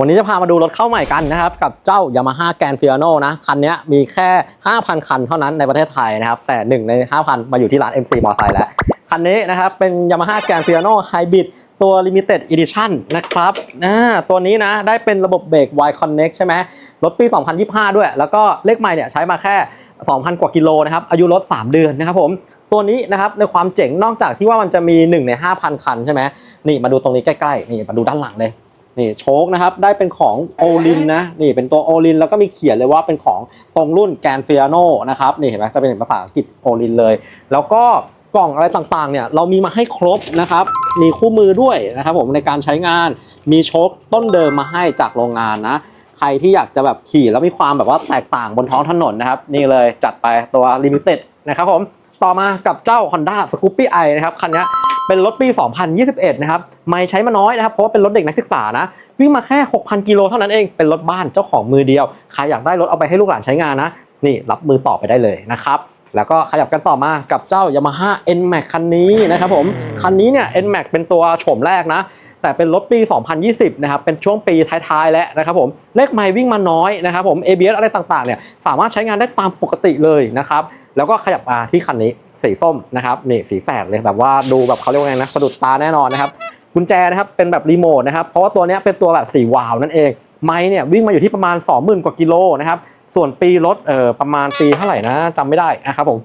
วันนี้จะพามาดูรถเข้าใหม่กันนะครับ กับเจ้า Yamaha Grand Fiano นะ คันนี้มีแค่ 5,000 คันเท่านั้นในประเทศไทยนะครับ แต่ 1 ใน 5,000 มาอยู่ที่ร้าน MC มอไซค์แล้ว คันนี้นะครับ เป็น Yamaha Grand Fiano Hybrid ตัว Limited Edition นะครับอ่าตัวนี้นะได้เป็นระบบเบรก Y Connect ใช่ไหมรถปี 2025 ด้วย แล้วก็เลขใหม่เนี่ยใช้มาแค่ 2,000 กว่ากิโลนะครับ อายุรถ 3 เดือนนะครับผม ตัวนี้นะครับในความเจ๋งนอกจากที่ว่ามันจะมี 1 ใน 5,000 คันใช่ไหมนี่มาดูตรงนี้ใกล้ๆ นี่มาดูด้านหลังเลย นี่โชคนะครับได้เป็นของโอลินนะนี่เป็นตัวโอลินแล้วก็มีเขียนเลยว่าเป็นของตรงรุ่นแกนเฟียโนนะครับนี่เห็นไหมก็เป็นภาษาอังกฤษโอลินเลย แล้วก็กล่องอะไรต่างๆเนี่ยเรามีมาให้ครบนะครับ มีคู่มือด้วยนะครับผมในการใช้งานมีโชคต้นเดิมมาให้จากโรงงานนะ ใครที่อยากจะแบบขี่แล้วมีความแบบว่าแตกต่างบนท้องถนนนะครับ นี่เลยจัดไปตัว Limited นะครับผมต่อมากับเจ้า Honda Scoopy i นะครับคันนี้ เป็นรถปี 2021 นะครับ ไม่ใช้มาน้อยนะครับ เพราะว่าเป็นรถเด็กนักศึกษานะ วิ่งมาแค่ 6,000 กิโลเท่านั้นเอง เป็นรถบ้านเจ้าของมือเดียว ใครอยากได้รถเอาไปให้ลูกหลานใช้งานนะ นี่รับมือต่อไปได้เลยนะครับแล้วก็ขยับกันต่อมากับเจ้า Yamaha NMAX คันนี้นะครับผม คันนี้เนี่ย NMAX เป็นตัวโฉมแรกนะ แต่เป็นรถปี 2020 นะครับ เป็นช่วงปีท้ายๆ แล้วนะครับผม เลขไมล์วิ่งมาน้อยนะครับผม ABS อะไรต่างๆ เนี่ย สามารถใช้งานได้ตามปกติเลยนะครับ แล้วก็ขยับมาที่คันนี้สีส้มนะครับ นี่สีแสดเลยแบบว่าดูแบบเขาเรียกว่าไงนะสะดุดตาแน่นอนนะครับ กุญแจนะครับเป็นแบบรีโมทนะครับ เพราะว่าตัวนี้เป็นตัวแบบสีวาวนั่นเอง ไม้เนี่ยวิ่งมาอยู่ที่ประมาณ 20,000 กว่ากิโลนะครับส่วนปีรถเอ่อประมาณปีเท่าไหร่นะจำไม่ได้นะครับผม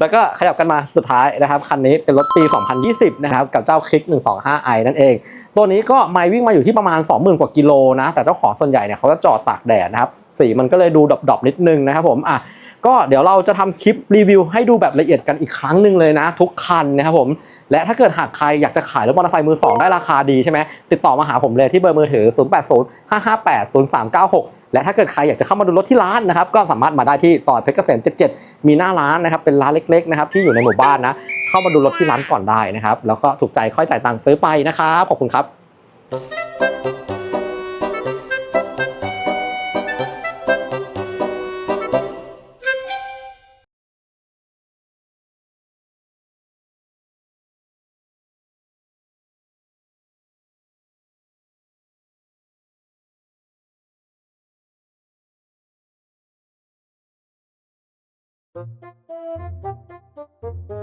แล้วก็ขยับกันมาสุดท้ายนะครับคันนี้เป็นรถปี 2020 นะครับกับเจ้าคลิก 125i นั่นเอง ตัวนี้ก็ไมล์วิ่งมาอยู่ที่ประมาณ 20,000 กว่ากิโลนะ แต่เจ้าของส่วนใหญ่เนี่ยเขาจะจอดตากแดดนะครับ สีมันก็เลยดูดรอปๆนิดนึงนะครับผมอะ ก็เดี๋ยวเราจะทำคลิปรีวิวให้ดูแบบละเอียดกันอีกครั้งหนึ่งเลยนะ ทุกคันนะครับผมและถ้าเกิดหากใครอยากจะขายรถมอเตอร์ไซค์มือสองได้ราคาดีใช่ไหมติดต่อมาหาผมเลยที่เบอร์มือถือ 0805580396 และถ้าเกิดใครอยากจะเข้ามาดูรถที่ร้านนะครับก็สามารถมาได้ที่ซอยเพชรเกษม77 มีหน้าร้านนะครับเป็นร้านเล็กๆนะครับที่อยู่ในหมู่บ้านนะเข้ามาดูรถที่ร้านก่อนได้นะครับแล้วก็ถูกใจค่อยจ่ายตังค์ซื้อไปนะครับขอบคุณครับ Thank Thank you.